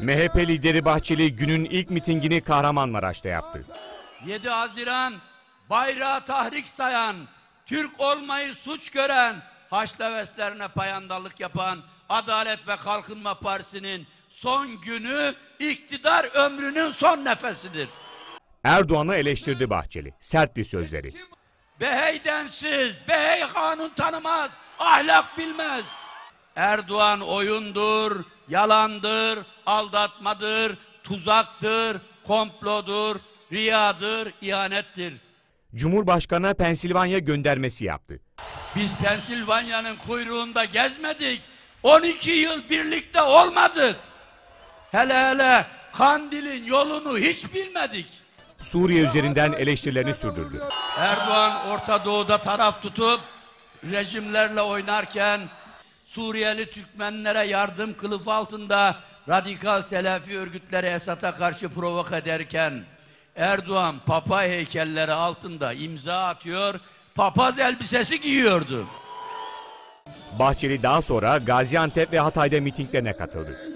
MHP lideri Bahçeli günün ilk mitingini Kahramanmaraş'ta yaptı. 7 Haziran bayrağı tahrik sayan, Türk olmayı suç gören, haçlaveslerine payandallık yapan Adalet ve Kalkınma Partisi'nin son günü iktidar ömrünün son nefesidir. Erdoğan'ı eleştirdi Bahçeli. Sertti sözleri. Behey densiz, behey kanun tanımaz, ahlak bilmez. Erdoğan oyundur, yalandır, aldatmadır, tuzaktır, komplodur, riyadır, ihanettir. Cumhurbaşkanı Pensilvanya göndermesi yaptı. Biz Pensilvanya'nın kuyruğunda gezmedik. 12 yıl birlikte olmadık. Hele hele Kandil'in yolunu hiç bilmedik. Suriye üzerinden eleştirilerini sürdürdü. Erdoğan Orta Doğu'da taraf tutup rejimlerle oynarken Suriyeli Türkmenlere yardım kılıfı altında radikal Selefi örgütleri Esad'a karşı provoke ederken Erdoğan papa heykelleri altında imza atıyor, papaz elbisesi giyiyordu. Bahçeli daha sonra Gaziantep ve Hatay'da mitinglerine katıldı.